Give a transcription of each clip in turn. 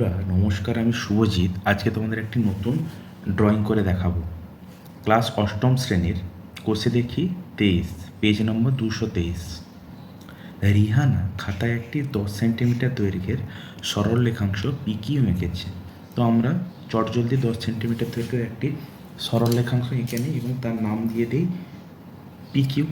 বন্ধুরা, নমস্কার, আমি শুভজিৎ। আজকে তোমাদের একটি নতুন ড্রয়িং করে দেখাবো। ক্লাস অষ্টম শ্রেণির কোষে দেখি তেইশ পেজ নম্বর দুশো তেইশ। রিহানা খাতায় একটি দশ সেন্টিমিটার দৈর্ঘ্যের সরল রেখাংশ পিকিউ এঁকেছে। তো আমরা চটজলদি দশ সেন্টিমিটার দৈর্ঘ্যের একটি সরল রেখাংশ এঁকে নিই এবং তার নাম দিয়ে দিই পিকিউ।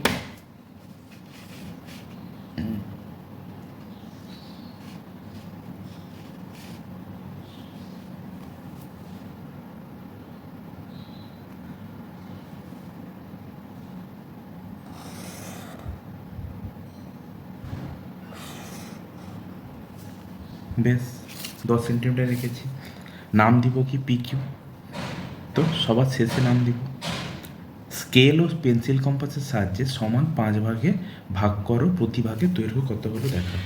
বেশ, দশ সেন্টিমিটার রেখেছি। নাম দিব কি পিকিউ তো সবার শেষে নাম দিব। স্কেল ও পেন্সিল কম্পাসের সাহায্যে সমান পাঁচ ভাগে ভাগ করো, প্রতি ভাগে দৈর্ঘ্য কত হলো দেখা।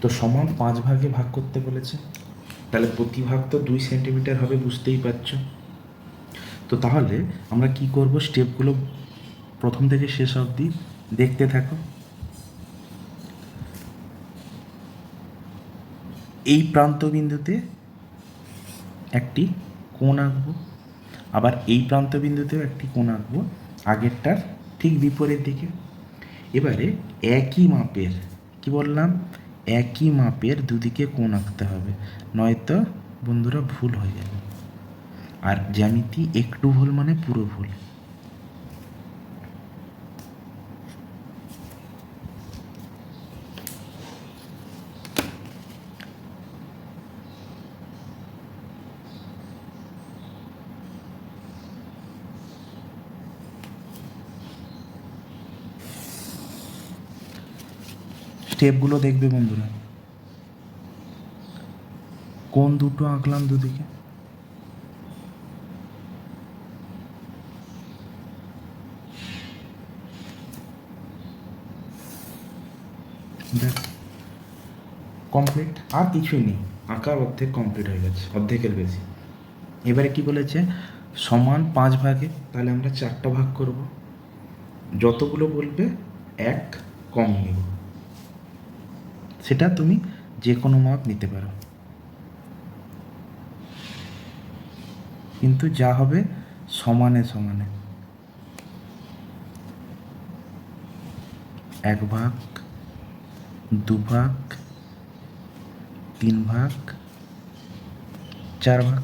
তো সমান পাঁচ ভাগে ভাগ করতে বলেছে। তাহলে প্রতি ভাগ তো দুই সেন্টিমিটার হবে, বুঝতেই পারছ। তো তাহলে আমরা কি করব? স্টেপগুলো প্রথম থেকে শেষ অবধি দেখতে থাকো। এই প্রান্ত বিন্দুতে একটি কোণ আঁকবো, আবার এই প্রান্ত বিন্দুতেও একটি কোণ আঁকবো, আগেরটার ঠিক বিপরীত দিকে। এবারে একই মাপের, কি বললাম? একই মাপের দুদিকে কোণ আঁকতে হবে, নয়তো বন্ধুরা ভুল হয়ে যাবে। আর জ্যামিতি একটু ভুল মানে পুরো ভুল। স্টেপগুলো দেখবে বন্ধুরা। কোন দুটো আঁকলাম দুদিকে? কমপ্লিট আর কিছুই নেই। আঁকার অর্ধেক কমপ্লিট হয়ে গেছে, অর্ধেকের বেশি। এবারে কি বলেছে? সমান পাঁচ ভাগে, তাহলে আমরা চারটা ভাগ করব। যতগুলো বলবে, এক কম নেব। সেটা তুমি যে কোনো মাপ নিতে পারো। কিন্তু যা হবে সমানে সমানে। এক ভাগ, দু ভাগ, তিন ভাগ, চার ভাগ,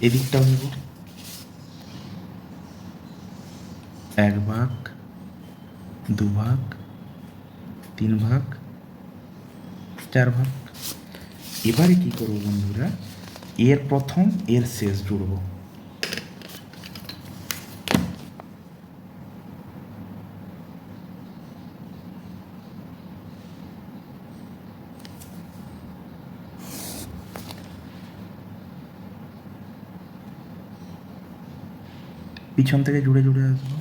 এদিকটাও নেব। এক ভাগ, দু ভাগ, তিন ভাগ চার ভাগ এবারে কি করব বন্ধুরা? এর প্রথম, এর শেষ জুড়ব। পিছন থেকে জুড়ে জুড়ে আসব।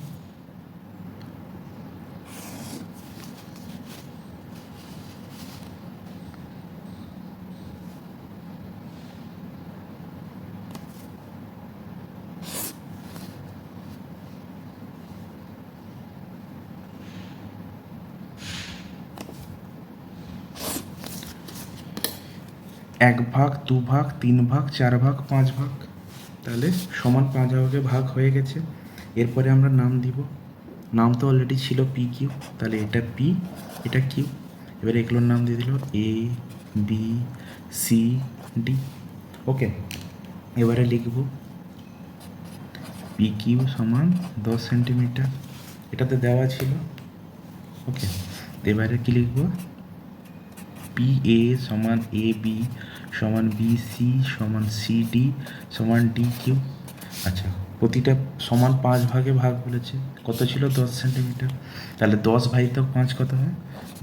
এক ভাগ, দু ভাগ, তিন ভাগ, চার ভাগ, পাঁচ ভাগ। তাহলে সমান পাঁচ ভাগে ভাগ হয়ে গেছে। এরপরে আমরা নাম দিব। নাম তো অলরেডি ছিল পি কিউ তাহলে এটা পি এটা কিউ এবারে এগুলোর নাম দিয়ে দিল A B C D okay এবারে লিখব। পি কিউ সমান দশ সেন্টিমিটার। এটাতে দেওয়া ছিল। ওকে এবারে কি লিখব? পি এ সমান এ বি সমান বি সি সমান সি ডি সমান ডি কিউ আচ্ছা প্রতিটা সমান পাঁচ ভাগে ভাগ বলেছে। কত ছিল? দশ সেন্টিমিটার। তাহলে দশ ভাজিতক পাঁচ কত হয়?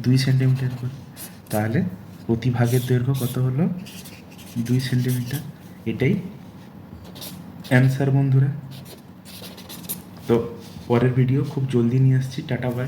দুই সেন্টিমিটার করে। তাহলে প্রতি ভাগের দৈর্ঘ্য কত হলো? দুই সেন্টিমিটার। এটাই অ্যান্সার বন্ধুরা। তো পরের ভিডিও খুব জলদি নিয়ে আসছি। Tata bye